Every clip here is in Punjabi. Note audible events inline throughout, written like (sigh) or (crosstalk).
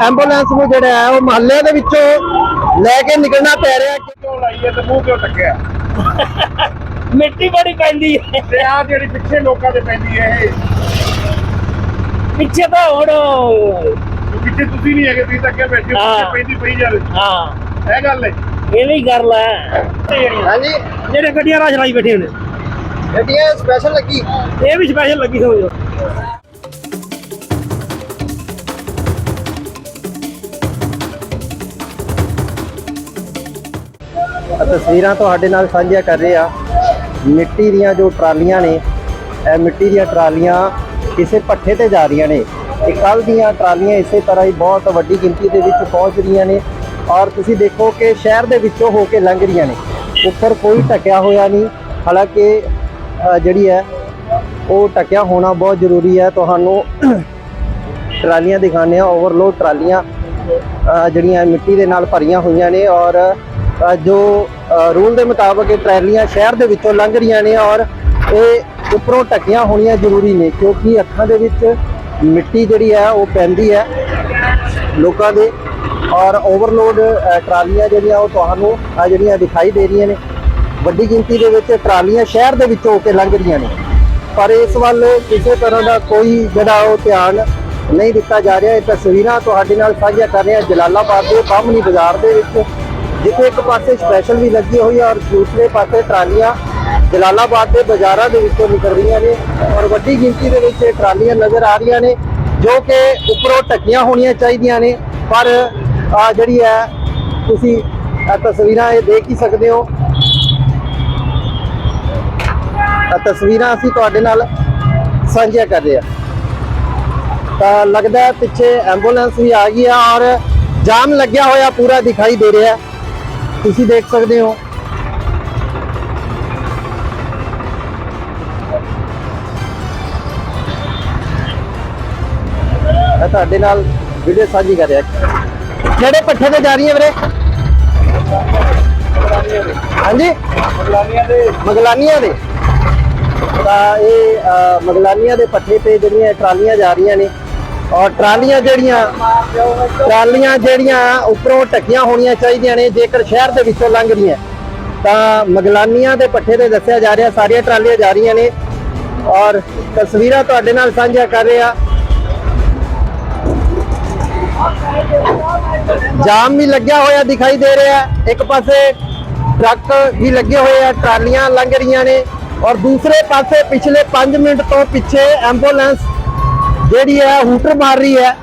ਐਂਬੂਲੈਂਸ ਨੂੰ ਜਿਹੜਾ ਹੈ ਉਹ ਮਹੱਲੇ ਦੇ ਵਿੱਚੋਂ ਲੈ ਕੇ ਨਿਕਲਣਾ ਪੈ ਰਿਹਾ ਕਿਉਂ ਲਾਈ ਹੈ ਤੇ ਮੂੰਹ ਕਿਉਂ ਟੱਕਿਆ? ਮਿੱਟੀ ਬੜੀ ਪੈਂਦੀ ਹੈ। ਤੇ ਆ ਜਿਹੜੀ ਪਿੱਛੇ ਲੋਕਾਂ ਦੇ ਪੈਂਦੀ ਹੈ ਇਹ। ਪਿੱਛੇ ਤਾਂ ਹੁਣ ਪਿੱਛੇ ਤੁਸੀਂ ਨਹੀਂ ਹੈਗੇ ਤੁਸੀਂ ਤਾਂ ਅੱਗੇ ਬੈਠੇ ਹੋ, ਪਿੱਛੇ। ਪੈਂਦੀ ਪਈ ਜਾਵੇ ਹਾਂ। ਇਹ ਗੱਲ ਹੈ। ਇਹ ਵੀ ਕਰ ਲੈ ਹਾਂਜੀ। ਜਿਹੜੇ ਗੱਡੀਆਂ ਰਾਜ ਲਾਈ ਬੈਠੇ ਨੇ ਗੱਡੀਆਂ ਸਪੈਸ਼ਲ ਲੱਗੀ? ਇਹ ਵੀ ਸਪੈਸ਼ਲ ਲੱਗੀ ਸਮਝੋ ਤਸਵੀਰਾਂ ਤੁਹਾਡੇ ਨਾਲ ਸਾਂਝੀਆਂ ਕਰ ਰਹੇ ਆ। ਮਿੱਟੀ ਦੀਆਂ ਜੋ ਟਰਾਲੀਆਂ ਨੇ, ਇਹ ਮਿੱਟੀ ਦੀਆਂ ਟਰਾਲੀਆਂ ਕਿਸੇ ਪੱਠੇ ਤੇ ਜਾ ਰਹੀਆਂ ਨੇ। ਇਹ ਕੱਲ ਦੀਆਂ ਟਰਾਲੀਆਂ ਇਸੇ ਤਰ੍ਹਾਂ ਹੀ ਬਹੁਤ ਵੱਡੀ ਗਿਣਤੀ ਦੇ ਵਿੱਚ ਪਹੁੰਚ ਰਹੀਆਂ ਨੇ ਔਰ ਤੁਸੀਂ ਦੇਖੋ ਕਿ ਸ਼ਹਿਰ ਦੇ ਵਿੱਚੋਂ ਹੋ ਕੇ ਲੰਘ ਰਹੀਆਂ ਨੇ। ਉੱਪਰ ਕੋਈ ਢਕਿਆ ਹੋਇਆ ਨਹੀਂ। ਹਾਲਾਂਕਿ ਜਿਹੜੀ ਹੈ, ਉਹ ਢਕਿਆ ਹੋਣਾ ਬਹੁਤ ਜ਼ਰੂਰੀ ਹੈ। ਤੁਹਾਨੂੰ ਟਰਾਲੀਆਂ ਦਿਖਾਉਂਦੇ ਆ ਓਵਰਲੋਡ ਟਰਾਲੀਆਂ ਜਿਹੜੀਆਂ ਮਿੱਟੀ ਦੇ ਨਾਲ ਭਰੀਆਂ ਹੋਈਆਂ ਨੇ ਔਰ ਜੋ ਰੂਲ ਦੇ ਮੁਤਾਬਕ ਇਹ ਟਰਾਲੀਆਂ ਸ਼ਹਿਰ ਦੇ ਵਿੱਚੋਂ ਲੰਘ ਰਹੀਆਂ ਨੇ ਔਰ ਇਹ ਉੱਪਰੋਂ ਢੱਕੀਆਂ ਹੋਣੀਆਂ ਜ਼ਰੂਰੀ ਨੇ ਕਿਉਂਕਿ ਅੱਖਾਂ ਦੇ ਵਿੱਚ ਮਿੱਟੀ ਜਿਹੜੀ ਹੈ ਉਹ ਪੈਂਦੀ ਹੈ ਲੋਕਾਂ ਦੇ ਔਰ ਓਵਰਲੋਡ ਟਰਾਲੀਆਂ ਜਿਹੜੀਆਂ ਉਹ ਤੁਹਾਨੂੰ ਆ ਜਿਹੜੀਆਂ ਦਿਖਾਈ ਦੇ ਰਹੀਆਂ ਨੇ। ਵੱਡੀ ਗਿਣਤੀ ਦੇ ਵਿੱਚ ਟਰਾਲੀਆਂ ਸ਼ਹਿਰ ਦੇ ਵਿੱਚੋਂ ਹੋ ਕੇ ਲੰਘ ਰਹੀਆਂ ਨੇ। ਪਰ ਇਸ ਵੱਲ ਕਿਸੇ ਤਰ੍ਹਾਂ ਦਾ ਕੋਈ ਜਿਹੜਾ ਉਹ ਧਿਆਨ ਨਹੀਂ ਦਿੱਤਾ ਜਾ ਰਿਹਾ। ਇਹ ਤਸਵੀਰਾਂ ਤੁਹਾਡੇ ਨਾਲ ਸਾਂਝੀਆਂ ਕਰ ਰਹੇ ਹਾਂ ਜਲਾਲਾਬਾਦ ਦੇ ਬਾਹਮਣੀ ਬਾਜ਼ਾਰ ਦੇ ਵਿੱਚ। ਜਿੱਥੇ ਇੱਕ ਪਾਸੇ ਸਪੈਸ਼ਲ ਵੀ ਲੱਗੀ ਹੋਈ ਹੈ ਔਰ ਦੂਸਰੇ ਪਾਸੇ ਟਰਾਲੀਆਂ ਜਲਾਲਾਬਾਦ ਦੇ ਬਾਜ਼ਾਰਾਂ ਦੇ ਵਿੱਚੋਂ ਨਿਕਲ ਰਹੀਆਂ ਨੇ ਔਰ ਵੱਡੀ ਗਿਣਤੀ ਦੇ ਵਿੱਚ ਇਹ ਟਰਾਲੀਆਂ ਨਜ਼ਰ ਆ ਰਹੀਆਂ ਨੇ, ਜੋ ਕਿ ਉੱਪਰੋਂ ਢੱਕੀਆਂ ਹੋਣੀਆਂ ਚਾਹੀਦੀਆਂ ਨੇ। ਪਰ ਆ ਜਿਹੜੀ ਹੈ, ਤੁਸੀਂ ਤਸਵੀਰਾਂ ਇਹ ਦੇਖ ਹੀ ਸਕਦੇ ਹੋ। ਤਸਵੀਰਾਂ ਅਸੀਂ ਤੁਹਾਡੇ ਨਾਲ ਸਾਂਝੀਆਂ ਕਰ ਰਹੇ ਹਾਂ। ਤਾਂ ਲੱਗਦਾ ਪਿੱਛੇ ਐਂਬੂਲੈਂਸ ਵੀ ਆ ਗਈ ਆ ਔਰ ਜਾਮ ਲੱਗਿਆ ਹੋਇਆ ਪੂਰਾ ਦਿਖਾਈ ਦੇ ਰਿਹਾ ਹੈ। ਤੁਸੀਂ ਦੇਖ ਸਕਦੇ ਹੋ। ਮੈਂ ਤੁਹਾਡੇ ਨਾਲ ਵੀਡੀਓ ਸਾਂਝੀ ਕਰ ਰਿਹਾ। ਕਿਹੜੇ ਪੱਠੇ ਤੇ ਜਾ ਰਹੀ ਹੈ ਵੀਰੇ। ਹਾਂਜੀ? ਮਗਲਾਨੀਆਂ ਦੇ। ਮਗਲਾਨੀਆਂ ਦੇ ਤਾਂ ਇਹ ਅ, ਮਗਲਾਨੀਆਂ ਦੇ ਪੱਠੇ ਤੇ ਜਿਹੜੀਆਂ ਟਰਾਲੀਆਂ ਜਾ ਰਹੀਆਂ ਨੇ ਔਰ ਟਰਾਲੀਆਂ ਜਿਹੜੀਆਂ ਟਰਾਲੀਆਂ ਜਿਹੜੀਆਂ ਉੱਪਰੋਂ ਢੱਕੀਆਂ ਹੋਣੀਆਂ ਚਾਹੀਦੀਆਂ ਨੇ, ਜੇਕਰ ਸ਼ਹਿਰ ਦੇ ਵਿੱਚੋਂ ਲੰਘ ਰਹੀਆਂ, ਤਾਂ ਮਗਲਾਨੀਆਂ ਦੇ ਪੱਠੇ ਤੇ ਦੱਸਿਆ ਜਾ ਰਿਹਾ, ਸਾਰੀਆਂ ਟਰਾਲੀਆਂ ਜਾ ਰਹੀਆਂ ਨੇ। ਔਰ ਤਸਵੀਰਾਂ ਤੁਹਾਡੇ ਨਾਲ ਸਾਂਝਾ ਕਰ ਰਿਹਾ। ਜਾਮ ਵੀ ਲੱਗਿਆ ਹੋਇਆ ਦਿਖਾਈ ਦੇ ਰਿਹਾ। ਇੱਕ ਪਾਸੇ ਟਰੱਕ ਵੀ ਲੱਗੇ ਹੋਏ ਆ, ਟਰਾਲੀਆਂ ਲੰਘ ਰਹੀਆਂ ਨੇ। ਔਰ ਦੂਸਰੇ ਪਾਸੇ ਪਿਛਲੇ 5 ਮਿੰਟ ਤੋਂ ਪਿੱਛੇ ਐਂਬੂਲੈਂਸ ਜਿਹੜੀ ਹੈ ਹੂਟਰ ਮਾਰ ਰਹੀ ਹੈ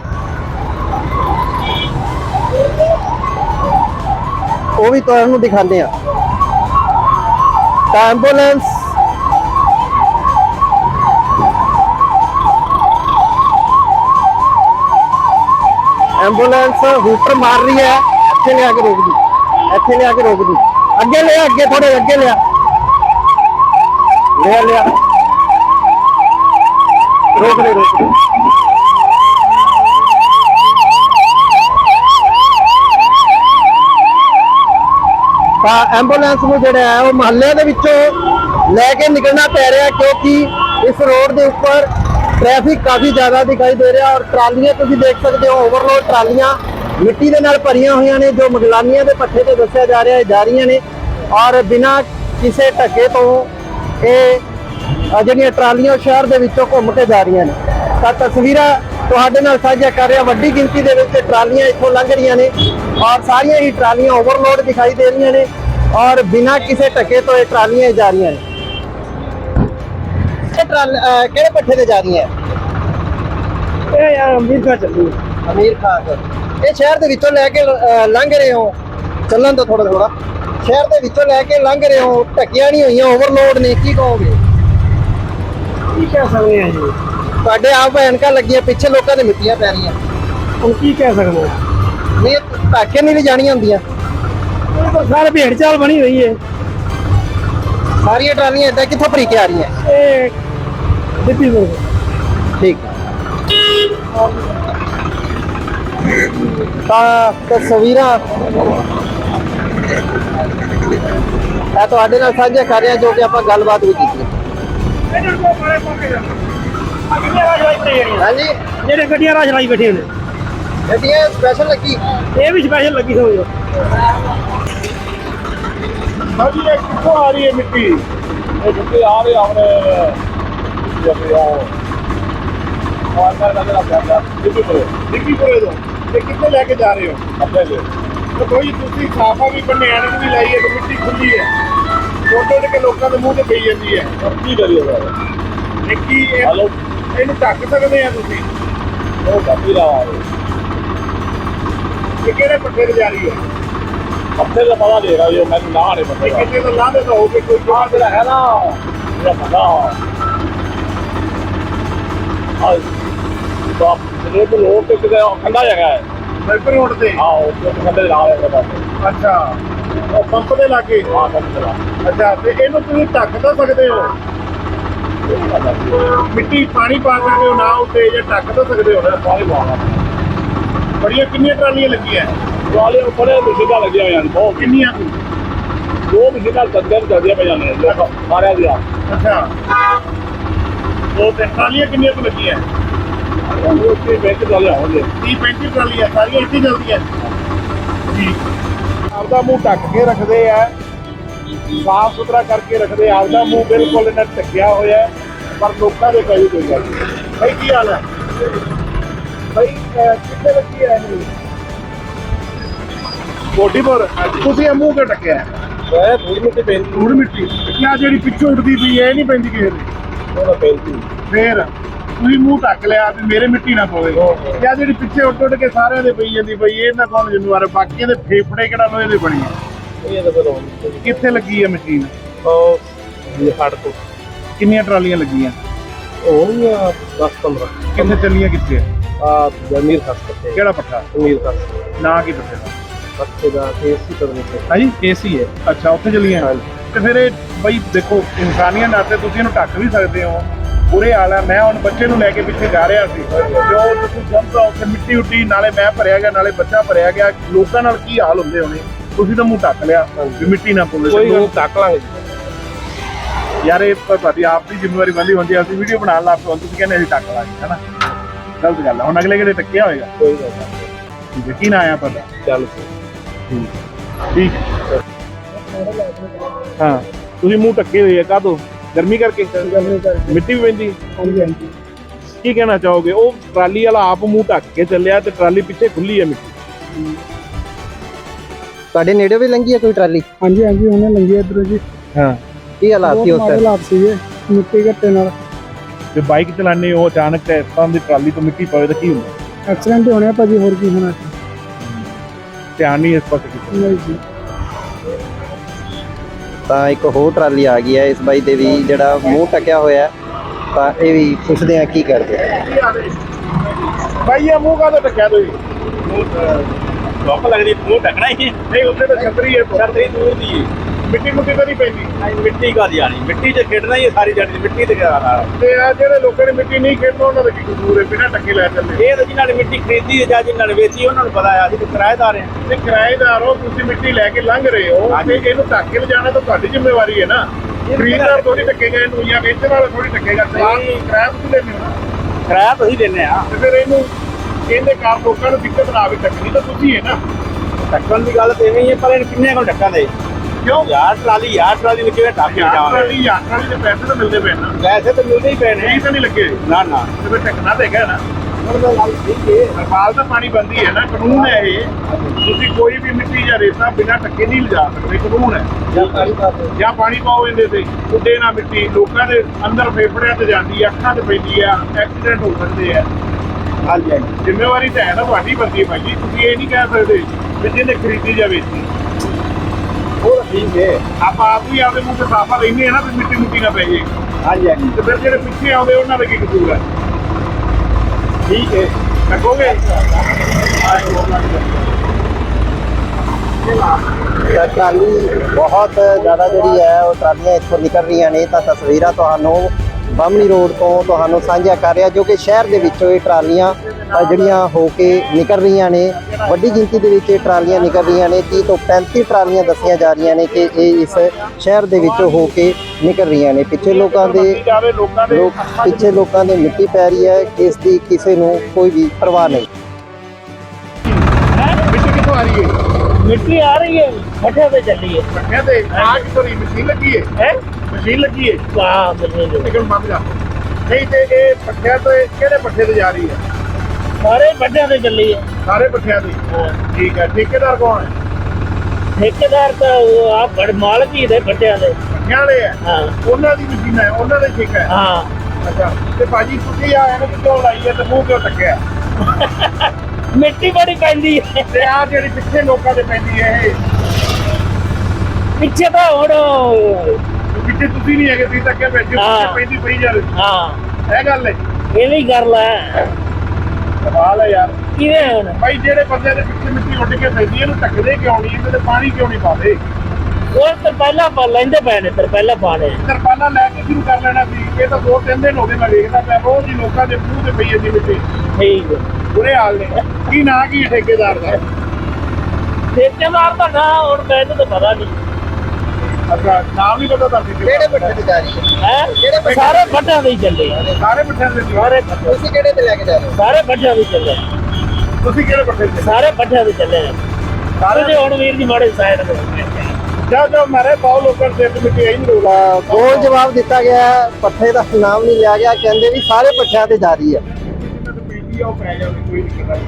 ਉਹ ਵੀ ਤੁਹਾਨੂੰ ਦਿਖਾਉਂਦੇ ਆ। ਤਾਂ ਐਂਬੂਲੈਂਸ ਐਂਬੂਲੈਂਸ ਹੂਟਰ ਮਾਰ ਰਹੀ ਹੈ ਇੱਥੇ ਲਿਆ ਕੇ ਰੋਕ ਦੀ। ਇੱਥੇ ਲਿਆ ਕੇ ਰੋਕ ਦੀ। ਅੱਗੇ ਲਿਆ, ਅੱਗੇ ਥੋੜੇ ਅੱਗੇ ਲਿਆ। ਲਿਆ ਲਿਆ। ਰੋਕ ਦੇ ਰੋਕ ਦੇ। ਤਾਂ ਐਂਬੂਲੈਂਸ ਨੂੰ ਜਿਹੜਾ ਹੈ, ਉਹ ਮਹੱਲੇ ਦੇ ਵਿੱਚੋਂ ਲੈ ਕੇ ਨਿਕਲਣਾ ਪੈ ਰਿਹਾ ਕਿਉਂਕਿ ਇਸ ਰੋਡ ਦੇ ਉੱਪਰ ਟ੍ਰੈਫਿਕ ਕਾਫੀ ਜ਼ਿਆਦਾ ਦਿਖਾਈ ਦੇ ਰਿਹਾ ਔਰ ਟਰਾਲੀਆਂ ਤੁਸੀਂ ਦੇਖ ਸਕਦੇ ਹੋ ਓਵਰਲੋਡ ਟਰਾਲੀਆਂ ਮਿੱਟੀ ਦੇ ਨਾਲ ਭਰੀਆਂ ਹੋਈਆਂ ਨੇ, ਜੋ ਮਗਲਾਨੀਆਂ ਦੇ ਪੱਠੇ ਤੇ ਦੱਸਿਆ ਜਾ ਰਿਹਾ ਹੈ ਜਾ ਰਹੀਆਂ ਨੇ ਔਰ ਬਿਨਾਂ ਕਿਸੇ ਢੱਕੇ ਤੋਂ ਇਹ ਜਿਹੜੀਆਂ ਟਰਾਲੀਆਂ ਉਹ ਸ਼ਹਿਰ ਦੇ ਵਿੱਚੋਂ ਘੁੰਮ ਕੇ ਜਾ ਰਹੀਆਂ ਨੇ। ਤਸਵੀਰਾਂ ਤੁਹਾਡੇ ਨਾਲ ਸਾਂਝਾ ਕਰ ਰਿਹਾ। ਵੱਡੀ ਗਿਣਤੀ ਦੇ ਵਿੱਚ ਟਰਾਲੀਆਂ ਇੱਥੋਂ ਲੰਘ ਰਹੀਆਂ ਨੇ ਔਰ ਸਾਰੀਆਂ ਹੀ ਟਰਾਲੀਆਂ ਓਵਰਲੋਡ ਦਿਖਾਈ ਦੇ ਰਹੀਆਂ ਨੇ ਔਰ ਬਿਨਾਂ ਕਿਸੇ ਢੱਕੇ ਤੋਂ ਇਹ ਟਰਾਲੀਆਂ ਜਾ ਰਹੀਆਂ ਨੇ। ਇਹ ਟਰਾਲ ਕਿਹੜੇ ਪੱਠੇ ਤੇ ਜਾ ਰਹੀਆਂ? ਇਹ ਯਾਰ ਅਮੀਰ ਕਾ ਚੱਲੂ। ਅਮੀਰ ਖਾਨ। ਇਹ ਸ਼ਹਿਰ ਦੇ ਵਿੱਚੋਂ ਲੈ ਕੇ ਲੰਘ ਰਹੇ ਹੋ। ਚੱਲਣ ਤੋਂ ਥੋੜਾ ਥੋੜਾ ਸ਼ਹਿਰ ਦੇ ਵਿੱਚੋਂ ਲੈ ਕੇ ਲੰਘ ਰਹੇ ਹੋ। ਢੱਕੀਆਂ ਨਹੀਂ ਹੋਈਆਂ ਓਵਰਲੋਡ ਨੇ ਕੀ ਕਹੋਗੇ? ਕੀ ਕਹਿ ਸਕਦੇ ਆ ਜੀ? ਤੁਹਾਡੇ ਆਪ ਐਨਕਾਂ ਲੱਗੀਆਂ ਪਿੱਛੇ ਲੋਕਾਂ ਦੇ ਮਿੱਟੀਆਂ ਪੈ ਰਹੀਆਂ ਹੁਣ ਕੀ ਕਹਿ ਸਕਦੇ ਆ ਨਹੀਂ ਇਹ ਧਾਕੇ ਨਹੀਂ ਜਾਣੀਆਂ ਹੁੰਦੀਆਂ। ਇਹ ਤਾਂ ਸਾਰੇ ਭੇੜ ਚਾਲ ਬਣੀ ਹੋਈ ਹੈ ਸਾਰੀਆਂ ਟਰਾਲੀਆਂ ਇਦਾਂ ਕਿੱਥੋਂ ਭਰੀ ਕੇ ਆ ਰਹੀਆਂ? ਇਹ ਦਿੱਤੀ ਤੋਂ। ਠੀਕ। ਤਾਂ ਤਸਵੀਰਾਂ ਇਹ ਤੁਹਾਡੇ ਨਾਲ ਸਾਂਝਾ ਕਰ ਰਿਹਾ ਜੋ ਕਿ ਆਪਾਂ ਗੱਲਬਾਤ ਵੀ ਕੀਤੀ। ਰਾਜ ਲਾਈ ਹਾਂਜੀ। ਜਿਹੜੇ ਗੱਡੀਆਂ ਰਾਜ ਲਾਈ ਬੈਠੇ ਨੇ। ਗੱਡੀਆਂ ਸਪੈਸ਼ਲ ਲੱਗੀ। ਇਹ ਵੀ ਸਪੈਸ਼ਲ ਲੱਗੀ ਸਮਝੋ ਹਾਂਜੀ ਇਹ ਕਿੱਥੋਂ ਆ ਰਹੀ ਹੈ ਮਿੱਟੀ? ਇਹ ਜਿੱਥੇ ਆ ਰਹੇ ਆਪਣੇ ਜਿਵੇਂ ਉਹ। ਆਰਡਰ ਦਾ ਜਿਹੜਾ ਪਿਆ ਜਿੱਥੇ ਕੋਲ। ਨਿੱਕੀਪੁਰੇ ਤੋਂ। ਤੇ ਕਿੱਥੇ ਲੈ ਕੇ ਜਾ ਰਹੇ ਹੋ? ਅੱਗੇ ਦੇ ਤੇ ਕੋਈ ਤੁਸੀਂ ਸਾਫਾ ਵੀ ਬੰਨਿਆਣੇ ਨੂੰ ਵੀ ਲਾਈ ਹੈ ਤੇ ਮਿੱਟੀ ਖੁੱਲੀ ਹੈ। ਛੋਟੇ ਕੇ ਲੋਕਾਂ ਦੇ ਮੂੰਹ ਤੇ ਪਈ ਜਾਂਦੀ ਹੈ। ਕੀ ਕਰੀਏ ਨਿੱਕੀ ਇਹ- ਹਲੋ। ਇਹਨੂੰ ਢੱਕ ਸਕਦੇ ਆ ਤੁਸੀਂ? ਉਹ ਕਾਫੀ ਰਹਾ ਹੈ ਕਿ ਕਿਹੜੇ ਪੱਠੇ ਤੇ ਜਾ ਰਹੀ ਹੈ? ਹਫ਼ਤੇ ਦਾ ਪਤਾ ਦੇ ਰਹਾ ਜੋ ਮੈਨੂੰ ਨਾ ਨਹੀਂ ਪਤਾ ਇਹ ਕਿੰਨੇ ਤੋਂ ਲਾਂਦੇ ਤਾਂ ਹੋਗੇ ਕੋਈ ਆ ਜਿਹੜਾ ਹੈ ਨਾ ਜਿਹੜਾ ਪਤਾ ਆ ਬਾਪ ਜਿਹੜੇ ਲੋਕ ਤੇ ਕਿਤੇ ਖੰਡਾ ਜਗ੍ਹਾ ਹੈ। ਸਰਕਲ ਰੋਡ ਤੇ? ਉਹ ਤੇ ਖੰਡੇ ਲਾ ਰਿਹਾ ਬਾਬਾ। ਅੱਛਾ। ਉਹ ਪੰਪ ਦੇ ਲਾਗੇ? ਕੰਮ ਚਲਾ ਅੱਛਾ ਤੇ ਇਹਨੂੰ ਤੁਸੀਂ ਢੱਕ ਤਾਂ ਸਕਦੇ ਹੋ। ਮਿੱਟੀ ਪਾਣੀ ਪਾ ਸਕਦੇ ਹੋ ਨਾ ਉੱਤੇ ਜਾਂ ਢੱਕ ਤਾਂ ਸਕਦੇ ਹੋ। ਨਾ ਪਾਣੀ ਪਾਉਣਾ ਬੜੀਆਂ ਕਿੰਨੀਆਂ ਟਰਾਲੀਆਂ ਲੱਗੀਆਂ? ਵਾਲੇ ਬੜੇ ਮਸ਼ੀਨਾਂ ਲੱਗੀਆਂ ਹੋਈਆਂ ਨੇ ਬਹੁਤ। ਕਿੰਨੀਆਂ? ਦੋ ਮਸ਼ੀਨਾਂ ਚੱਲਦੀਆਂ ਚੱਲਦੀਆਂ ਪਈਆਂ ਨੇ ਸਾਰਿਆਂ ਦੀਆਂ। ਅੱਛਾ। ਉਹ ਤੇ ਟਰਾਲੀਆਂ ਕਿੰਨੀਆਂ ਕੁ ਲੱਗੀਆਂ? ਉਹ ਤੇ ਬੈਂਕ ਚੱਲੇ ਹੋਣਗੇ 30 35 ਟਰਾਲੀਆਂ ਸਾਰੀਆਂ ਇੱਥੇ ਚੱਲਦੀਆਂ। ਜੀ ਆਪਦਾ ਮੂੰਹ ਢੱਕ ਕੇ ਰੱਖਦੇ ਆ। ਸਾਫ਼ ਸੁਥਰਾ ਕਰਕੇ ਰੱਖਦੇ ਆ। ਆਪਦਾ ਮੂੰਹ ਬਿਲਕੁਲ ਇਹਨਾਂ ਨੇ ਢੱਕਿਆ ਹੋਇਆ ਪਰ ਲੋਕਾਂ ਦੇ ਕੋਈ ਕੋਈ ਗੱਲ ਭਾਈ ਕੀ ਹਾਲ ਹੈ? ਭਾਈ ਕਿੱਥੇ ਲੱਗੀ ਹੈ ਇਹ? ਕੋਟੀਪੁਰ ਤੁਸੀਂ ਇਹ ਮੂੰਹ ਕਿਉਂ ਢੱਕਿਆ ਹੈ? ਥੋੜੀ ਮਿੱਟੀ ਪੈਂਦੀ। ਧੂੜ ਮਿੱਟੀ। ਕਿਆ ਜਿਹੜੀ ਪਿੱਛੋਂ ਉੱਡਦੀ ਪਈ ਹੈ ਇਹ ਨਹੀਂ ਪੈਂਦੀ ਕਿਸੇ ਦੇ? ਉਹ ਪੈਂਦੀ। ਫੇਰ ਤੁਸੀਂ ਮੂੰਹ ਢੱਕ ਲਿਆ ਵੀ ਮੇਰੇ ਮਿੱਟੀ ਨਾ ਪਵੇ। ਕਿਆ ਜਿਹੜੀ ਪਿੱਛੇ ਉੱਡ ਉੱਡ ਕੇ ਸਾਰਿਆਂ ਦੇ ਪਈ ਜਾਂਦੀ ਪਈ ਇਹ ਨਾ ਕੌਣ ਜ਼ਿੰਮੇਵਾਰ? ਬਾਕੀਆਂ ਦੇ ਫੇਫੜੇ ਕਿਹੜਾ ਲੋਹੇ ਦੇ ਬਣੇ? ਇਹ ਤਾਂ ਕਿੱਥੇ ਲੱਗੀ ਹੈ ਮਸ਼ੀਨ? ਉਹ ਇਹ ਹੱਟ ਤੋਂ। ਕਿੰਨੀਆਂ ਟਰਾਲੀਆਂ ਲੱਗੀਆਂ? ਹੋਣਗੀਆਂ 10 15 ਕਿੱਥੇ ਚੱਲੀਆਂ ਕਿੱਥੇ ਆ? ਜਮੀਰ ਖਾਸ ਕਰਤੇ ਕਿਹੜਾ ਪੱਠਾ? ਜਮੀਰ ਖਾਸ। ਨਾ ਕੀ ਪੱਠੇ ਦਾ। ਬੱਚੇ ਦਾ ਕੇਸੀ ਕਰਨੇ ਤੇ ਹਾਂਜੀ ਏਸੀ ਹੈ। ਅੱਛਾ ਉੱਥੇ ਚੱਲੀਆਂ। ਤੇ ਫਿਰ ਇਹ ਬਈ ਦੇਖੋ ਇਨਸਾਨੀਅਤ ਨਾਤੇ ਤੁਸੀਂ ਇਹਨੂੰ ਢੱਕ ਵੀ ਸਕਦੇ ਹੋ। ਬੁਰੇ ਹਾਲ ਹੈ ਮੈਂ ਹੁਣ ਬੱਚੇ ਨੂੰ ਲੈ ਕੇ ਪਿੱਛੇ ਜਾ ਰਿਹਾ ਸੀ। ਜੋ ਤੁਸੀਂ ਜੰਪਾ ਉੱਥੇ ਮਿੱਟੀ ਉੱਟੀ ਨਾਲੇ ਮੈਂ ਭਰਿਆ ਗਿਆ ਨਾਲੇ ਬੱਚਾ ਭਰਿਆ ਗਿਆ। ਲੋਕਾਂ ਨਾਲ ਕੀ ਹਾਲ ਹੁੰਦੇ ਹੋਣੇ? ਤੁਸੀਂ ਤਾਂ ਮੂੰਹ ਢੱਕ ਲਿਆ ਵੀ ਮਿੱਟੀ ਨਾ ਪਵੇ ਕੋਈ ਗੱਲ ਟੱਕ ਲਾਂਗੇ ਯਾਰ ਇਹ ਤਾਂ ਤੁਹਾਡੀ ਆਪ ਦੀ ਜ਼ਿੰਮੇਵਾਰੀ ਬੰਦੀ ਹੁੰਦੀ ਹੈ ਅਸੀਂ ਵੀਡੀਓ ਬਣਾਉਣ ਲੱਗ ਪਏ ਹੁਣ ਤੁਸੀਂ ਕਹਿੰਦੇ ਅਸੀਂ ਟੱਕ ਲਾਂਗੇ ਹੈਨਾ? ਗਲਤ ਗੱਲ ਹੈ ਹੁਣ ਅਗਲੇ ਕਿਹੜੇ ਟੱਕਿਆ ਹੋਏਗਾ? ਕੋਈ ਗੱਲ ਨਹੀਂ। ਠੀਕ ਹੈ ਕੀ ਨਾ ਆਇਆ ਪਤਾ ਚੱਲ। ਠੀਕ। ਹੈ ਤੁਸੀਂ ਮੂੰਹ ਢੱਕੇ ਹੋਏ ਆ ਕਾਹਤੋਂ? ਗਰਮੀ ਕਰਕੇ? ਮਿੱਟੀ ਵੀ ਪੈਂਦੀ? ਕੀ ਕਹਿਣਾ ਚਾਹੋਗੇ? ਉਹ ਟਰਾਲੀ ਵਾਲਾ ਆਪ ਮੂੰਹ ਢੱਕ ਕੇ ਚੱਲਿਆ ਤੇ ਟਰਾਲੀ ਪਿੱਛੇ ਖੁੱਲੀ ਹੈ ਮਿੱਟੀ। ਤੁਹਾਡੇ ਨੇੜੇ ਵੀ ਲੰਗੀ ਹੈ ਕੋਈ ਟਰਾਲੀ? ਹਾਂਜੀ ਹਾਂਜੀ ਉਹਨੇ ਲੰਗੀ ਇਧਰੋਂ ਜੀ। ਹਾਂ। ਕੀ ਹਾਲਾਤ ਸੀ ਉਸ ਹਾਲਾਤ ਸੀਗੇ ਮਿੱਟੀ ਘੱਟੇ ਨਾਲ। ਜੇ ਬਾਈਕ ਚਲਾਉਂਦੇ ਹੋ ਅਚਾਨਕ ਇਸ ਤਰ੍ਹਾਂ ਦੀ ਟਰਾਲੀ ਤੋਂ ਮਿੱਟੀ ਪਵੇ ਤਾਂ ਕੀ ਹੁੰਦਾ? ਐਕਸੀਡੈਂਟ ਹੋਣੇ ਆ ਭਾਜੀ ਹੋਰ ਕੀ ਹੋਣਾ ਧਿਆਨ ਨਹੀਂ ਇਸ ਪਾਸੇ ਕੀਤਾ। ਨਹੀਂ ਜੀ। ਤਾਂ ਇੱਕ ਹੋਰ ਟਰਾਲੀ ਆ ਗਈ ਹੈ ਇਸ ਬਾਈ ਦੇ ਵੀ ਜਿਹੜਾ ਮੂੰਹ ਟਕਿਆ ਹੋਇਆ ਹੈ। ਤਾਂ ਇਹ ਵੀ ਪੁੱਛਦੇ ਆ ਕੀ ਕਰਦੇ ਇਹ ਮੂੰਹ ਕਾਹਦਾ ਢੱਕਿਆ ਤੁਸੀਂ? ਲੋਕ ਲੱਗਦੀ ਮੂੰਹ ਟਕਣਾ ਹੀ ਨਹੀਂ ਉੱਥੇ ਤਾਂ ਛਤਰੀ ਹੈ ਛਤਰੀ ਦੂਰ ਦੀ ਮਿੱਟੀ ਮੁੱਟੀ ਤਾਂ ਨਹੀਂ ਪੈਂਦੀ। ਹੈ ਮਿੱਟੀ ਕਾ ਦੀ ਆਣੀ ਮਿੱਟੀ 'ਚ ਖੇਡਣਾ ਹੀ ਹੈ ਸਾਰੀ ਜੜੀ ਮਿੱਟੀ ਤੇ ਕਰਾਣਾ ਤੇ ਆ ਜਿਹੜੇ ਲੋਕਾਂ ਨੇ ਮਿੱਟੀ ਨਹੀਂ ਖੇਡਣਾ ਉਹਨਾਂ ਦਾ ਕੀ ਕਸੂਰ ਹੈ? ਬਿਨਾਂ ਟੱਕੇ ਲੈ ਚੱਲੇ। ਇਹ ਤਾਂ ਜਿਨ੍ਹਾਂ ਨੇ ਮਿੱਟੀ ਖਰੀਦੀ ਹੈ ਜਾਂ ਜਿਨ੍ਹਾਂ ਨੇ ਵੇਚੀ ਉਹਨਾਂ ਨੂੰ ਪਤਾ ਹੈ ਅਸੀਂ ਤਾਂ ਕਿਰਾਏਦਾਰ ਹਾਂ। ਤੇ ਕਿਰਾਏਦਾਰ ਹੋ ਤੁਸੀਂ ਮਿੱਟੀ ਲੈ ਕੇ ਲੰਘ ਰਹੇ ਹੋ। ਤੇ ਇਹਨੂੰ ਢੱਕ ਕੇ ਲਿਜਾਣਾ ਤਾਂ ਤੁਹਾਡੀ ਜ਼ਿੰਮੇਵਾਰੀ ਹੈ ਨਾ। ਖਰੀਦਦਾਰ ਥੋੜੀ ਟੱਕੇਗਾ ਇਹਨੂੰ ਜਾਂ ਵੇਚਣ ਵਾਲਾ ਥੋੜੀ ਟੱਕੇਗਾ ਚਲਾਨ ਨਹੀਂ। ਕਿਰਾਇਆ ਤੁਸੀਂ ਲੈਣੇ ਹੋ ਕਿਰਾਇਆ ਤੁਸੀਂ ਦਿੰਦੇ ਆ। ਤੇ ਫਿਰ ਇਹਨੂੰ ਇਹਦੇ ਕਾਰ ਲੋਕਾਂ ਨੂੰ ਦਿੱਕਤ ਨਾ ਆਵੇ ਟੱਕਣੀ ਤਾਂ ਤੁਸੀਂ ਹੈ ਨਾ। ਟੱਕਣ ਦੀ ਗੱਲ ਤੇ ਐਵੇਂ ਹੀ ਪਰ ਇਹਨੂੰ ਕਿੰਨੇ ਕੋਲ ਟੱਕਾਂ ਦੇ? ਕਿਉਂ? ਯਾਰ ਟਰਾਲੀ ਯਾਰ ਟਰਾਲੀ ਨੂੰ ਕਿਵੇਂ ਟੱਕ ਜਾਵਾਂਗੇ ਲਈ ਯਾਤਰਾ ਲਈ ਤੇ ਪੈਸੇ ਤਾਂ ਮਿਲਦੇ ਨਾ। ਪੈਸੇ ਤਾਂ ਮਿਲਦੇ ਹੀ ਨੇ। ਨਹੀਂ ਤਾਂ ਨਹੀਂ ਲੱਗੇ। ਨਾ ਨਾ। ਤੇ ਫਿਰ ਟੱਕਣਾ ਹੈਗਾ ਨਾ। ਸਰਕਾਰ ਦਾ ਪਾਣੀ ਬੰਦੀ ਹੈ ਨਾ ਕਾਨੂੰਨ ਹੈ ਇਹ। ਤੁਸੀਂ ਕੋਈ ਵੀ ਮਿੱਟੀ ਜਾਂ ਰੇਤਾ ਬਿਨਾਂ ਟੱਕੇ ਨਹੀਂ ਲਿਜਾ ਸਕਦੇ ਕਾਨੂੰਨ ਹੈ। ਜਾਂ ਪਾਣੀ ਪਾਓ ਇਹਦੇ ਤੇ ਉੱਡੇ ਨਾ ਮਿੱਟੀ। ਲੋਕਾਂ ਦੇ ਅੰਦਰ ਫੇਫੜਿਆਂ ਤੇ ਜਾਂਦੀ ਹੈ ਅੱਖਾਂ ਤੇ ਪੈਂਦੀ ਹੈ ਐਕਸੀਡੈਂਟ ਹੋ ਸਕਦੇ ਆ ਹਾਂਜੀ ਹਾਂਜੀ। ਜ਼ਿੰਮੇਵਾਰੀ ਤਾਂ ਹੈ ਨਾ ਤੁਹਾਡੀ ਬੰਦੀ ਹੈ ਭਾਈ ਜੀ ਤੁਸੀਂ ਇਹ ਨਹੀਂ ਕਹਿ ਸਕਦੇ ਕਿ ਜਿਹਨੇ ਖਰੀਦੀ ਜਾਂ ਵੇਚੀ। ਹੋਰ ਠੀਕ ਹੈ। ਆਪਾਂ ਆਪ ਵੀ ਆਪਦੇ ਮੂੰਹ ਤੇ ਸਾਫਾ ਲੈਂਦੇ ਆ ਨਾ ਵੀ ਮਿੱਟੀ ਮੁੱਟੀ ਨਾ ਪੈ ਜੇ। ਹਾਂਜੀ ਹਾਂਜੀ। ਤੇ ਫਿਰ ਜਿਹੜੇ ਪਿੱਛੇ ਆਉਂਦੇ ਉਹਨਾਂ ਦਾ ਕੀ ਕਸੂਰ ਹੈ? ਠੀਕ ਹੈ। ਲੱਗੋਗੇ ਤਾਂ ਟਰਾਲੀ ਬਹੁਤ ਜ਼ਿਆਦਾ ਜਿਹੜੀ ਹੈ ਉਹ ਟਰਾਲੀਆਂ ਇੱਥੋਂ ਨਿਕਲ ਰਹੀਆਂ ਨੇ ਤਾਂ ਤਸਵੀਰਾਂ ਤੁਹਾਨੂੰ ਬਾਹਮਣੀ ਰੋਡ ਤੋਂ ਤੁਹਾਨੂੰ ਸਾਂਝਾ ਕਰ ਰਿਹਾ ਜੋ ਕਿ ਸ਼ਹਿਰ ਦੇ ਵਿੱਚੋਂ ਇਹ ਟਰਾਲੀਆਂ ਜਿਹੜੀਆਂ ਹੋ ਕੇ ਨਿਕਲ ਰਹੀਆਂ ਨੇ, ਵੱਡੀ ਗਿਣਤੀ ਦੇ ਵਿੱਚ ਇਹ ਟਰਾਲੀਆਂ ਨਿਕਲ ਰਹੀਆਂ ਨੇ 30 ਤੋਂ 35 ਟਰਾਲੀਆਂ ਦੱਸੀਆਂ ਜਾ ਰਹੀਆਂ ਨੇ ਕਿ ਇਹ ਇਸ ਸ਼ਹਿਰ ਦੇ ਵਿੱਚੋਂ ਹੋ ਕੇ ਨਿਕਲ ਰਹੀਆਂ ਨੇ। ਪਿੱਛੇ ਲੋਕਾਂ ਦੇ ਲੋਕ, ਪਿੱਛੇ ਲੋਕਾਂ ਦੇ ਮਿੱਟੀ ਪੈ ਰਹੀ ਹੈ, ਇਸ ਦੀ ਕਿਸੇ ਨੂੰ ਕੋਈ ਵੀ ਪਰਵਾਹ ਨਹੀਂ। ਆ ਰਹੀ ਹੈ? ਮਿੱਟੀ ਆ ਰਹੀ ਹੈ ਪੱਠਿਆਂ ਤੇ ਚੱਲੀ ਹੈ। ਪੱਠਿਆਂ ਤੇ? ਆ ਕਿੱਥੋਂ ਦੀ ਮਸ਼ੀਨ ਲੱਗੀ ਹੈ? ਹੈ? ਮਸ਼ੀਨ ਲੱਗੀ ਹੈ? ਵਾਹ ਬਿਲਕੁਲ ਨਿਕਲ ਬੰਦ ਜਾ। ਨਹੀਂ ਤੇ ਇਹ ਪੱਠਿਆਂ ਤੇ ਕਿਹੜੇ ਪੱਠੇ ਤੇ ਜਾ ਰਹੀ ਹੈ? ਸਾਰੇ ਪੱਠਿਆਂ ਤੇ ਚੱਲੀ ਹੈ। ਸਾਰੇ ਪੱਠਿਆਂ ਤੇ। ਠੀਕ ਹੈ ਠੇਕੇਦਾਰ ਕੌਣ ਹੈ? ਠੇਕੇਦਾਰ ਤਾਂ ਆ ਬੜ ਮਾਲਕ ਹੀ ਦੇ ਪੱਠਿਆਂ ਦੇ। ਪੱਠਿਆਂ ਵਾਲੇ ਹੈ? ਹਾਂ। ਉਹਨਾਂ ਦੀ ਮਸ਼ੀਨ ਹੈ ਉਹਨਾਂ ਦੇ ਠੇਕਾ ਹੈ? ਹਾਂ। ਅੱਛਾ ਤੇ ਭਾਜੀ ਤੁਸੀਂ ਆ ਇਹਨੂੰ ਕਿਉਂ ਲਾਈ ਹੈ ਤੇ ਮੂੰਹ ਕਿਉਂ ਟੱਕਿਆ (laughs) ਮਿੱਟੀ ਬੜੀ ਪੈਂਦੀ ਹੈ। ਤੇ ਆ ਜਿਹੜੀ ਪਿੱਛੇ ਲੋਕਾਂ ਦੇ ਪੈਂਦੀ ਹੈ ਇਹ। ਪਿੱਛੇ ਤਾਂ ਹੁਣ ਪਿੱਛੇ ਤੁਸੀਂ ਨਹੀਂ ਹੈਗੇ ਤੁਸੀਂ ਤਾਂ ਅੱਗੇ ਬੈਠੇ ਹੋ ਹਾਂ। ਪਿੱਛੇ ਪੈਂਦੀ ਪਈ ਜਾਵੇ। ਹਾਂ। ਇਹ ਗੱਲ ਹੈ। ਇਹ ਵੀ ਕਰ ਲੈ ਸਵਾਲ ਹੈ ਯਾਰ। ਕਿਵੇਂ ਹੁਣ? ਭਾਈ ਜਿਹੜੇ ਬੰਦੇ ਦੇ ਪਿੱਛੇ ਮਿੱਟੀ ਉੱਡ ਕੇ ਪੈਂਦੀ ਹੈ ਇਹਨੂੰ ਢੱਕਦੇ ਕਿਉਂ ਨਹੀਂ? ਇਹਦੇ ਤੇ ਪਾਣੀ ਕਿਉਂ ਨਹੀਂ ਪਾਉਂਦੇ? ਉਹ ਤਾਂ ਪਹਿਲਾਂ ਪਾ ਲੈਂਦੇ ਪਏ ਨੇ ਤਾਂ ਪਹਿਲਾਂ ਪਾਣੇ ਤਰਪਾਲਾਂ ਲੈ ਕੇ ਸ਼ੁਰੂ ਕਰ ਲੈਣਾ ਸੀ। ਇਹ ਤਾਂ ਦੋ ਤਿੰਨ ਦਿਨ ਹੋ ਗਏ ਮੈਂ ਵੇਖਦਾ ਪਿਆ ਰੋਜ਼ ਹੀ ਲੋਕਾਂ ਦੇ ਮੂੰਹ ਤੇ ਪਈ ਜਾਂਦੀ ਮਿੱਟੀ। ਠੀਕ ਹੈ। ਬੁਰੇ ਹਾਲ ਨੇ। ਕੀ ਨਾਂ ਕੀ ਹੈ ਠੇਕੇਦਾਰ ਦਾ? ਠੇਕੇਦਾਰ ਦਾ ਨਾਂ ਹੁਣ ਮੈਨੂੰ ਤਾਂ ਪਤਾ ਨਹੀਂ। ਅੱਛਾ ਨਾਮ ਨਹੀਂ ਪਤਾ ਤੁਹਾਨੂੰ ਕਿਹੜੇ ਪੱਠੇ ਤੇ ਜਾ ਰਹੀ ਹੈ? ਹੈ? ਕਿਹੜੇ ਸਾਰੇ ਪੱਠਿਆਂ ਦੇ ਹੀ ਚੱਲੇ ਆ। ਸਾਰੇ ਪੱਠਿਆਂ ਦੇ ਸਾਰੇ ਪੱਠੇ- ਤੁਸੀਂ ਕਿਹੜੇ ਤੇ ਲੈ ਕੇ ਜਾ ਰਹੇ ਹੋ? ਸਾਰੇ ਪੱਠਿਆਂ ਦੇ ਚੱਲੇ ਆ। ਤੁਸੀਂ ਕਿਹੜੇ ਪੱਠੇ ਤੇ? ਸਾਰੇ ਪੱਠਿਆਂ ਦੇ ਚੱਲੇ ਆ। ਸਾਰੇ ਸਾਰੇ ਹੁਣ ਵੀਰ ਜੀ ਮਾੜੇ ਸਾਈਡ ਤੇ ਜਾ ਜਾ ਮਾਰੇ ਪਾਉ ਲੋਕਾਂ ਦੇ ਤੇ ਮਿੱਟੀ ਆਈ ਨਹੀਂ ਰੋਲਾ। ਤਾਂ ਗੋਲ ਜਵਾਬ ਦਿੱਤਾ ਗਿਆ ਪੱਠੇ ਦਾ ਨਾਮ ਨਹੀਂ ਲਿਆ ਗਿਆ ਕਹਿੰਦੇ ਵੀ ਸਾਰੇ ਪੱਠਿਆਂ ਤੇ ਜਾ ਰਹੀ ਹੈ। ਉਹ ਪੈ ਜਾਵੇ ਕੋਈ ਦਿੱਕਤ ਨਹੀਂ